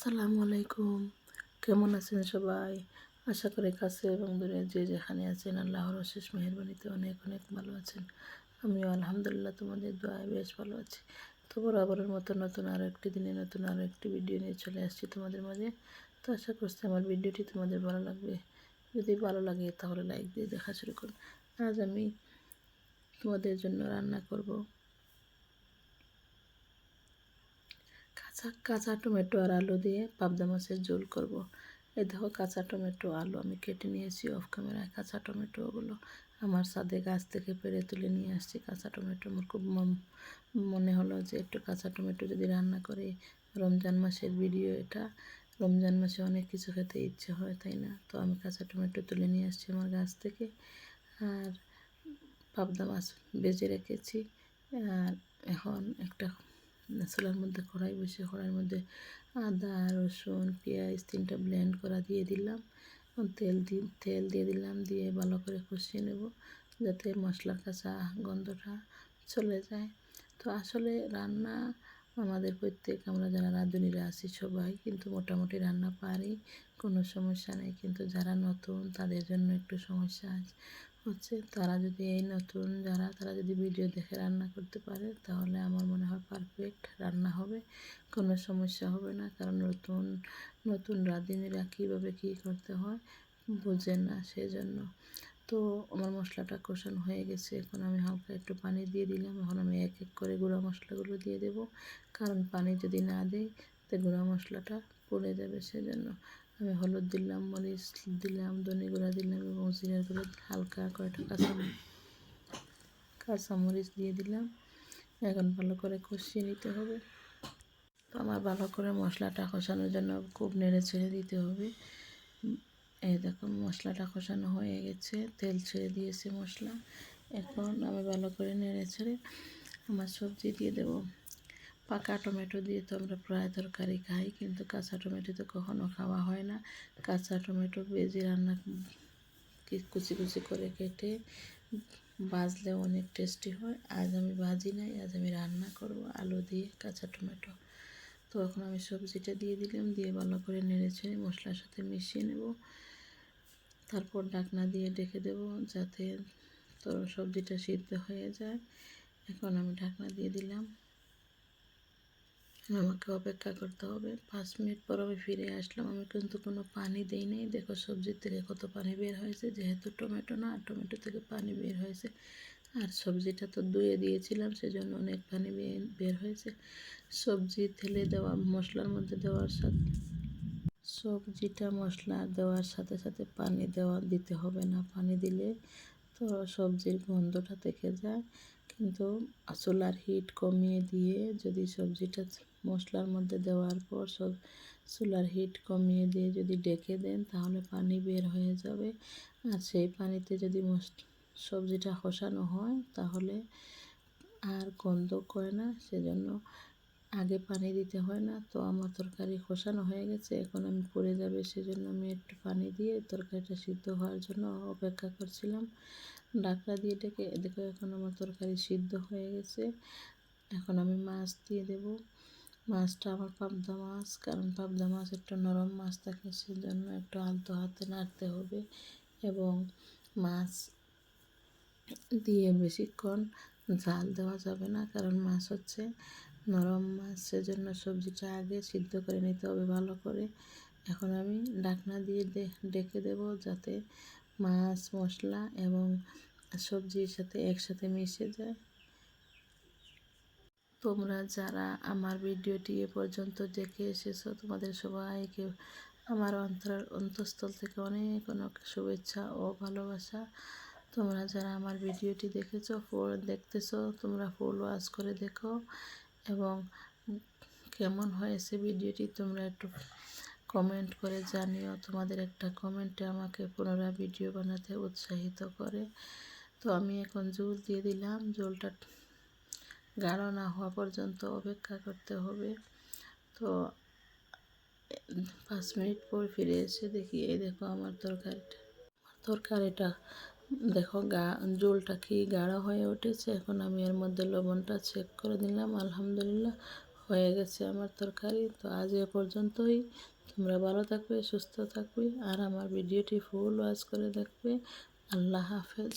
আসসালামু আলাইকুম। কেমন আছেন সবাই? আশা করি কাছে এবং দূরে যে যেখানে আছেন আল্লাহর অশেষ মেহরবানিতে অনেক অনেক ভালো আছেন। আমিও আলহামদুলিল্লাহ তোমাদের দোয়ায় বেশ ভালো আছি। তো বরাবরের মতো নতুন আরও একটি দিনে নতুন আরও একটি ভিডিও নিয়ে চলে আসছি তোমাদের মাঝে। তো আশা করছি আমার ভিডিওটি তোমাদের ভালো লাগবে। যদি ভালো লাগে তাহলে লাইক দিয়ে দেখা শুরু করুন। আজ আমি তোমাদের জন্য রান্না করব। কাঁচা টমেটো আর আলু দিয়ে পাবদা মাছের ঝোল করব। এই দেখো, কাঁচা টমেটো, আলু আমি কেটে নিয়েছি অফ ক্যামেরায় কাঁচা টমেটোগুলো আমার সাদে গাছ থেকে পেরে তুলে নিয়ে আসছি। কাঁচা টমেটো আমার খুব মনে হলো যে একটু কাঁচা টমেটো যদি রান্না করি, রমজান মাসের ভিডিও এটা, রমজান মাসে অনেক কিছু খেতে ইচ্ছে হয়, তাই না? তো আমি কাঁচা টমেটো তুলে নিয়ে আসছি আমার গাছ থেকে। আর পাবদা মাছ বেজে রেখেছি। আর এখন একটা চুলার মধ্যে, কড়াই বসে কড়াইয়ের মধ্যে আদা, রসুন, পেঁয়াজ তিনটা ব্লেন্ড করা দিয়ে দিলাম। তেল দি, তেল দিয়ে দিলাম, দিয়ে ভালো করে কষিয়ে নেব যাতে মশলার কাঁচা গন্ধটা চলে যায়। তো আসলে রান্না আমাদের প্রত্যেক, আমরা যারা রাঁধুনিরা আছি সবাই কিন্তু মোটামুটি রান্না পারি, কোনো সমস্যা নেই। কিন্তু যারা নতুন, তাদের জন্য একটু সমস্যা আছে। হচ্ছে তারা যদি এই নতুন যারা, তারা যদি ভিডিও দেখে রান্না করতে পারে, তাহলে আমার মনে পারফেক্ট রান্না হবে, কোনো সমস্যা হবে না, কারণ নতুন নতুন রাঁধুনিরা কীভাবে কী করতে হয় বোঝে না সেজন্য। তো আমার মশলাটা কষানো হয়ে গেছে, এখন আমি হালকা একটু পানি দিয়ে দিলাম, এখন আমি এক এক করে গুঁড়া মশলাগুলো দিয়ে দেব, কারণ পানি যদি না দিই তো গুঁড়া মশলাটা পড়ে যাবে সেজন্য। আমি হলুদ দিলাম, মরিচ দিলাম, ধনে গুঁড়া দিলাম এবং জিরার গুঁড়ো হালকা কয়টা কাঁচা কাঁচামরিচ দিয়ে দিলাম। এখন ভালো করে কষিয়ে নিতে হবে। তো আমার ভালো করে মশলাটা কষানোর জন্য খুব নেড়ে ছেড়ে দিতে হবে। এই দেখো, মশলাটা কষানো হয়ে গেছে, তেল ছেড়ে দিয়েছে মশলা। এখন আমি ভালো করে নেড়ে ছেড়ে আমার সবজি দিয়ে দেবো। পাকা টমেটো দিয়ে তো আমরা প্রায় তরকারি খাই, কিন্তু কাঁচা টমেটো তো কখনো খাওয়া হয় না। কাঁচা টমেটো বেজি রান্না কুচি কুচি করে কেটে বাজলে অনেক টেস্টি হয়। আজ আমি ভাজি নাই, আজ আমি রান্না করব আলু দিয়ে কাঁচা টমেটো। তো এখন আমি সবজিটা দিয়ে দিলাম, দিয়ে ভালো করে নেড়ে ছেড়ে মশলার সাথে মিশিয়ে নেব। তারপর ডাকনা দিয়ে ডেকে দেব যাতে তো সবজিটা সিদ্ধ হয়ে যায়। এখন আমি ঢাকনা দিয়ে দিলাম। আমাকে অপেক্ষা করতে হবে। পাঁচ মিনিট পর আমি ফিরে আসলাম। আমি কিন্তু কোনো পানি দিই নাই। দেখো সবজির থেকে কত পানি বের হয়েছে। যেহেতু টমেটো না, টমেটো থেকে পানি বের হয়েছে। আর সবজিটা তো ধুয়ে দিয়েছিলাম, সেজন্য অনেক পানি বের হয়েছে। সবজি তেলে দেওয়া, মশলার মধ্যে দেওয়ার সাথে, সবজিটা মশলা দেওয়ার সাথে সাথে পানি দেওয়া দিতে হবে না। পানি দিলে তো সবজির গন্ধটা থেকে যায়। কিন্তু চুলার হিট কমিয়ে দিয়ে যদি সবজিটা মশলার মধ্যে দেওয়ার পর সব চুলার হিট কমিয়ে দিয়ে যদি ডেকে দেন, তাহলে পানি বের হয়ে যাবে। আর সেই পানিতে যদি সবজিটা কষানো হয়, তাহলে আর গন্ধ করে না। সেজন্য আগে পানি দিতে হয় না, তো আমার তরকারি খোসানো হয়ে গেছে, এখন আমি পড়ে যাবে সেজন্য আমি একটু পানি দিয়ে তরকারিটা সিদ্ধ হওয়ার জন্য অপেক্ষা করছিলাম। ডাকটা দিয়ে ডেকে দেখো এখন আমার তরকারি সিদ্ধ হয়ে গেছে, এখন আমি মাছ দিয়ে দেব। মাছটা আমার পাবদা মাছ, কারণ পাবদা মাছ একটু নরম মাছ থাকে, সেজন্য একটু আলতো হাতে নাড়তে হবে এবং মাছ দিয়ে বেশিক্ষণ ঝাল দেওয়া যাবে না, কারণ মাছ হচ্ছে নরম মাছ সেজন্য সবজিটা আগে সিদ্ধ করে নিতে হবে ভালো করে। এখন আমি ডাকনা দিয়ে ডেকে দেব যাতে মাছ, মশলা এবং সবজির সাথে একসাথে মিশে যায়। তোমরা যারা আমার ভিডিওটি এ পর্যন্ত দেখে এসেছ, তোমাদের সবাইকে আমার অন্তর, অন্তঃস্থল থেকে অনেক অনেক শুভেচ্ছা ও ভালোবাসা। তোমরা যারা আমার ভিডিওটি দেখেছ দেখতেছো, তোমরা ফুল ওয়াশ করে দেখো। এবং কেমন হয়েছে ভিডিওটি তোমরা একটু কমেন্ট করে জানিও। তোমাদের একটা কমেন্টে আমাকে পুনরায় ভিডিও বানাতে উৎসাহিত করে। তো আমি এখন জল দিয়ে দিলাম। জলটা গাঢ় না হওয়া পর্যন্ত অপেক্ষা করতে হবে। তো পাঁচ মিনিট পর ফিরে এসে দেখি, এই দেখো আমার তরকারিটা। তরকারিটা দেখো গা, জলটা কি গাঢ় হয়ে উঠেছে? এখন আমি এর মধ্যে লবণটা চেক করে দিলাম আলহামদুলিল্লাহ হয়ে গেছে আমার তরকারি। তো আজ এ পর্যন্তই। তোমরা ভালো থাকবে, সুস্থ থাকবে, আর আমার ভিডিওটি ফুল ওয়াচ করে দেখবে। আল্লাহ হাফেজ।